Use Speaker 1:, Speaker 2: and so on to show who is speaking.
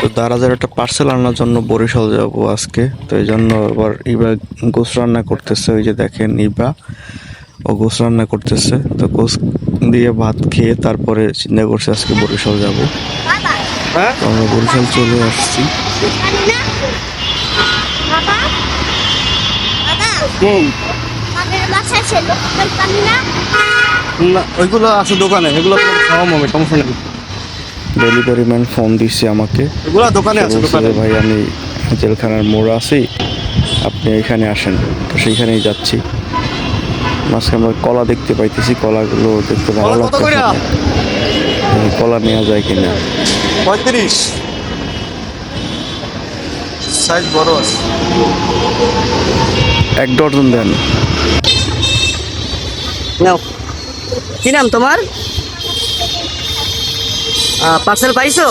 Speaker 1: তো দারাজের একটা পার্সেল আনার জন্য বরিশাল যাব আজকে তো এই জন্য এবার ইবা গোস রান্না করতেছে ওই যে দেখেন ইবা ও গোস রান্না করতেছে তো গোস দিয়ে ভাত খেয়ে তারপরে চিন্তা করছে আজকে বরিশাল যাব
Speaker 2: হ্যাঁ
Speaker 1: আমরা বরিশাল চলে আসছি
Speaker 2: ওইগুলো আছে দোকানে এগুলো খাওয়া হবে সমস্যা নেই
Speaker 1: ডেলিভারি ম্যান ফোন দিছে আমাকে।
Speaker 2: এগুলো দোকানে আছে দোকানে।
Speaker 1: ভাই আমি জেলখানার মোড় আছি আপনি এখানে আসেন। তো সেইখানেই যাচ্ছি। মাঝে আমরা কলা দেখতে পাইতেছি কলাগুলো দেখতে ভালো লাগতেছে
Speaker 2: কইরা?
Speaker 1: এই কলা নেওয়া যায় কিনা?
Speaker 2: পঁয়ত্রিশ। সাইজ বড় আছে।
Speaker 1: এক ডজন দেন।
Speaker 3: নাও। কি নাম তোমার? পার্সেল পাইছো?